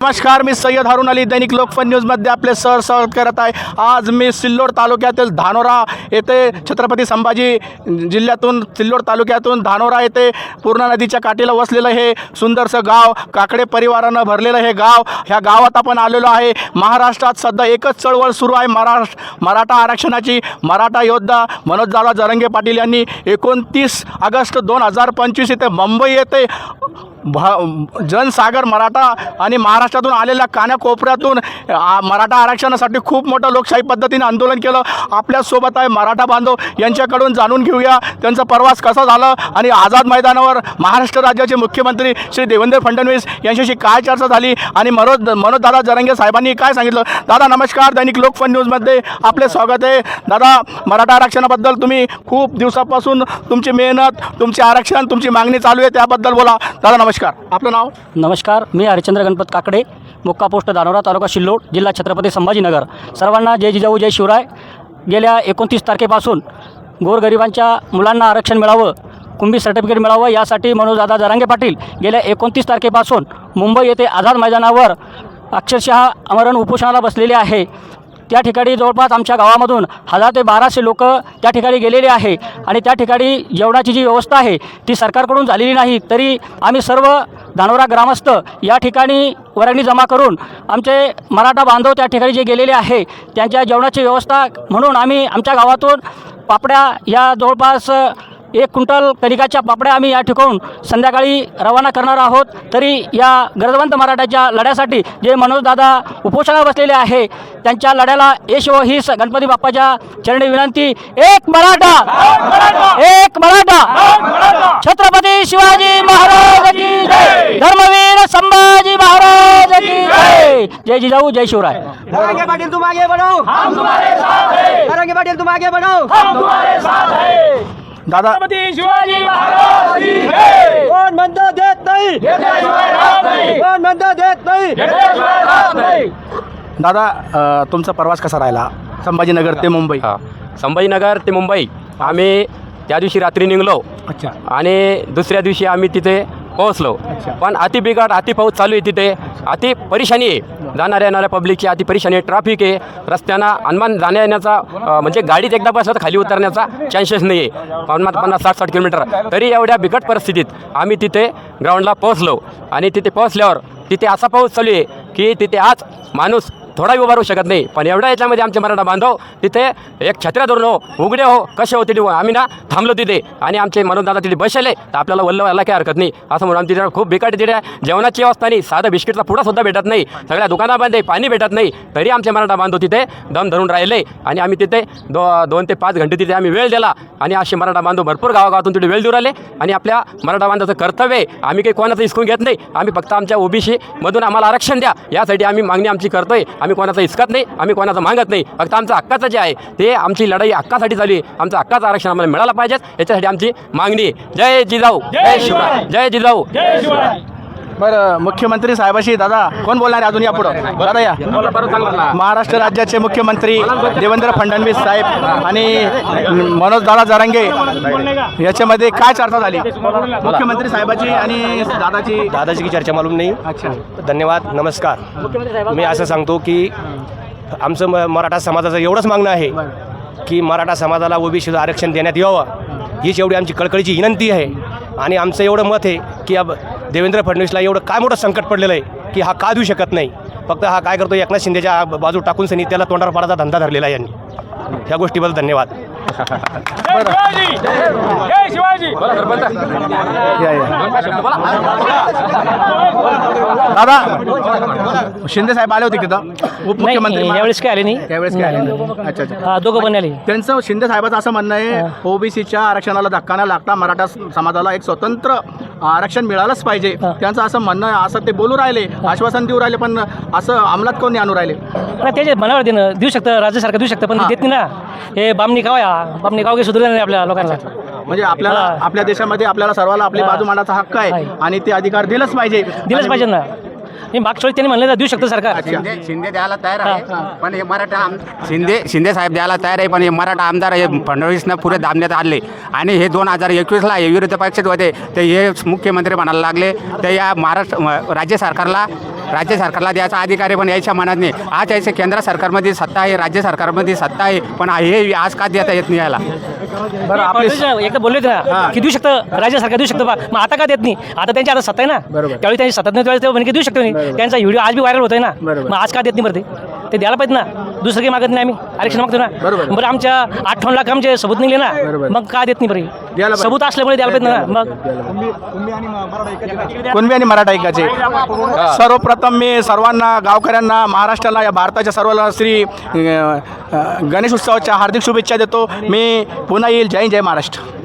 नमस्कार मी सय्यद हारून अली दैनिक लोकफन न्यूजमध्ये आपले सर स्वागत करत आहे. आज मी सिल्लोड तालुक्यातील धानोरा येथे छत्रपती संभाजी जिल्ह्यातून सिल्लोड तालुक्यातून धानोरा येथे पूर्णा नदीच्या काठीला वसलेलं हे सुंदरसं गाव काकडे परिवारानं भरलेलं हे गाव ह्या गावात आपण आलेलो आहे. महाराष्ट्रात सध्या एकच चळवळ सुरू आहे महाराष्ट्र मराठा आरक्षणाची. मराठा योद्धा मनोजदादा जरंगे पाटील यांनी एकोणतीस ऑगस्ट दोन हजार पंचवीस येथे मुंबई येथे भ जनसागर मराठा आणि महाराष्ट्र महाराष्ट्रातून आलेल्या कानाकोपऱ्यातून मराठा आरक्षणासाठी खूप मोठं लोकशाही पद्धतीने आंदोलन केलं. आपल्यासोबत आहे मराठा बांधव. यांच्याकडून जाणून घेऊया त्यांचा प्रवास कसा झाला आणि आझाद मैदानावर महाराष्ट्र राज्याचे मुख्यमंत्री श्री देवेंद्र फडणवीस यांच्याशी काय चर्चा झाली आणि मनोज मनोजदादा जरंगे साहेबांनी काय सांगितलं? दादा नमस्कार. दैनिक लोकफन न्यूजमध्ये आपले स्वागत आहे. दादा मराठा आरक्षणाबद्दल तुम्ही खूप दिवसापासून तुमची मेहनत तुमचे आरक्षण तुमची मागणी चालू आहे त्याबद्दल बोला. दादा नमस्कार. आपलं नाव? नमस्कार. मी हरिश्चंद्र गणपत काकडे. मुक्का पोस्ट दानोरा तालुका शिल्लोड जिल्हा छत्रपती संभाजीनगर. सर्वांना जय जिजाऊ जय शिवराय. गेल्या एकोणतीस तारखेपासून गोरगरिबांच्या मुलांना आरक्षण मिळावं कुंभी सर्टिफिकेट मिळावं यासाठी मनोजदादा जरांगे पाटील गेल्या एकोणतीस तारखेपासून मुंबई येथे आझाद मैदानावर अक्षरशः अमरण उपोषणाला बसलेले आहे. त्या ठिकाणी जवळपास आमच्या गावामधून हजार ते बाराशे लोक त्या ठिकाणी गेलेले आहे. आणि त्या ठिकाणी जेवणाची जी व्यवस्था आहे ती सरकारकडून झालेली नाही. तरी आम्ही सर्व धानोरा ग्रामस्थ या ठिकाणी वर्गणी जमा करून आमचे मराठा बांधव त्या ठिकाणी जे गेलेले आहे त्यांच्या जेवणाची व्यवस्था म्हणून आम्ही आमच्या गावातून पापड्या या जवळपास एक क्विंटल कणिकाच्या पापड्या आम्ही या ठिकाणून संध्याकाळी रवाना करणार आहोत. तरी या गरजवंत मराठाच्या लढ्यासाठी जे मनोजदादा उपोषणाला बसलेले आहे त्यांच्या लढ्याला यश व ही स- गणपती बाप्पाच्या चरणी विनंती. एक मराठा! एक मराठा! छत्रपती शिवाजी महाराज की जय! धर्मवीर संभाजी महाराज की जय! जय जिजाऊ जय शिवराय. पाटिल तुम आगे बढ़ो हम तुम्हारे साथ हैं। करेंगे पाटिल तुम आगे बढ़ो दादा म्हणतं देत नाही? म्हणतं देत नाही? दादा अ, तुमचा प्रवास कसा राहिला? संभाजीनगर ते मुंबई. हा. संभाजीनगर ते मुंबई. आम्ही त्या दिवशी रात्री निघलो. अच्छा. आणि दुसऱ्या दिवशी आम्ही तिथे पोहोचलो. अच्छा. पण अति बिकट अति पाऊस चालू आहे तिथे. अति परेशानी आहे. जाणाऱ्या येणाऱ्या पब्लिकची अति परेशानी आहे ट्रॅफिक आहे. रस्त्यांना अनमान जाण्या येण्याचा म्हणजे गाडीत एकदा बसलं तर खाली उतरण्याचा चान्सेस नाही आहे पन्नास पन्नास साठ साठ किलोमीटर. तरी एवढ्या बिकट परिस्थितीत आम्ही तिथे ग्राउंडला पोहोचलो. आणि तिथे पोहोचल्यावर तिथे असा पाऊस चालू आहे की तिथे आज माणूस थोडाही उभा राहू शकत नाही. पण एवढ्या याच्यामध्ये आमचे मराठा बांधव तिथे एक छत्र्या धरून हो उघडे हो कसे हो तिथे आम्ही ना थांबलो तिथे. आणि आमचे मनोजदादा तिथे बसले तर आपल्याला वल्ल व्हायला काही हरकत नाही. असं म्हणून आमची खूप बिकट तिथे जेवणाची अवस्था नाही. साधं बिस्किटचा पुडासुद्धा भेटत नाही. सगळ्या दुकानामध्ये पाणी भेटत नाही. तरी आमचे मराठा बांधव तिथे दम धरून राहिले. आणि आम्ही तिथे दो दोन ते पाच घंटे तिथे आम्ही वेळ दिला. आणि असे मराठा बांधव भरपूर गावागावातून तिथे वेळ देऊ राहिले. आणि आपल्या मराठा बांधवाचं कर्तव्य आहे. आम्ही काही कोणाचं हिसकून घेत नाही. आम्ही फक्त आमच्या ओबीसी मधून आम्हाला आरक्षण द्या. यासाठी आम्ही मागणी आमची करतोय. आम्ही कोणाचं हिसकत नाही आम्ही कोणाचं मागत नाही. फक्त आमचं हक्काचं जे आहे ते आमची लढाई हक्कासाठी चालू आहे. आमचं हक्काचं आरक्षण आम्हाला मिळालं पाहिजे याच्यासाठी आमची मागणी जय जिजाऊ. जय शिवराय. जय जिजाऊ. बरं मुख्यमंत्री साहेबाशी दादा कोण बोलणार आहे अजून या पुढं? दादा या. महाराष्ट्र राज्याचे मुख्यमंत्री देवेंद्र फडणवीस साहेब आणि मनोज दादा जरांगे याच्यामध्ये काय चर्चा झाली? मुख्यमंत्री साहेबाची आणि दादाची? दादाजी की चर्चा मालूम नाही. अच्छा. धन्यवाद नमस्कार. मी असं सांगतो की आमचं मराठा समाजाचं एवढंच मागणं आहे की मराठा समाजाला ओबीसीचं आरक्षण देण्यात यावं. हीच एवढी आमची कळकळीची विनंती आहे. आणि आमचं एवढं मत आहे की अब देवेंद्र फडणवीसला एवढं काय मोठं संकट पडलेलं आहे की हा का देऊ शकत नाही? फक्त हा काय करतो एकनाथ शिंदेच्या बाजू टाकून सनी त्याला तोंडावर पाडायचा धंदा धरलेला आहे यांनी. ह्या गोष्टीबद्दल धन्यवाद. दादा शिंदे साहेब आले होते तिथं. उपमुख्यमंत्री यावेळेस काय आले नाही. त्यावेळेस काय आले नाही? अच्छा अच्छा. हा, दोघं पण आले. त्यांचं शिंदे साहेबाचं असं म्हणणं आहे ओबीसीच्या आरक्षणाला धक्का न लागता मराठा समाजाला एक स्वतंत्र आरक्षण मिळालंच पाहिजे. त्यांचं असं म्हणणं आहे असं ते बोलू राहिले आश्वासन देऊ राहिले पण असं अंमलात कोणी आणू राहिले? नाही त्याचे मनावर देणं देऊ शकतं राज्य सरकार देऊ शकतं पण देत नाही ना. हे बामणी गाव आहे गाव काही सुधारलं नाही आपल्या लोकांना. म्हणजे आपल्याला. आपल्या देशामध्ये आपल्याला सर्वाला आपली. बाजू मांडायचा हक्क आहे. आणि ते अधिकार दिलंच पाहिजे. दिलंच पाहिजे ना. नाही मागच्या वेळी त्यांनी म्हणलं ना देऊ शकतं सरकार. शिंदे शिंदे द्यायला तयार आहे पण हे मराठा आम शिंदे शिंदे साहेब द्यायला तयार आहे पण हे मराठा आमदार हे फडणवीसनं पुरे दाबण्यात आणले आणि हे दोन हजार एकवीसला हे विरोधी पक्षात होते. ते हे मुख्यमंत्री म्हणायला लागले. ते या महाराष्ट्र म- राज्य सरकारला राज्य सरकारला द्यायचा अधिकार आहे पण याच्या मनात नाही. आज याच्या केंद्र सरकारमध्ये सत्ता आहे राज्य सरकारमध्ये सत्ता आहे पण हे आज का देता येत नाही याला? बरं आपले एकदा बोलले होते की देऊ शकतं राज्य सरकार देऊ शकतं बा मग आता का देत नाही? आता त्यांची आता सत्ता आहे ना. त्यावेळी त्यांची सत्ता नाही त्यावेळी ते म्हणे की देऊ शकतो नाही त्यांचा व्हिडिओ आज बी व्हायरल होतोय ना. मग आज का देत नाही बरं ते? ते द्यायला पाहिजे ना. दुसरं काही मागत नाही आम्ही. आरक्षण मागतो ना. बरं आमच्या अठ्ठावन्न लाख आमचे सबूत निघले ना. मग का देत नाही बरं सबूत असल्यामुळे द्यायला पाहिजे ना. मग? कुणबी आणि मराठा ऐकाचे सर्वप्रथम मी सर्वांना गावकऱ्यांना महाराष्ट्राला या भारताच्या सर्वांना श्री अ, अ, गणेश उत्सवाच्या हार्दिक शुभेच्छा देतो. मी पुन्हा येईल. जय हिंद, जय महाराष्ट्र.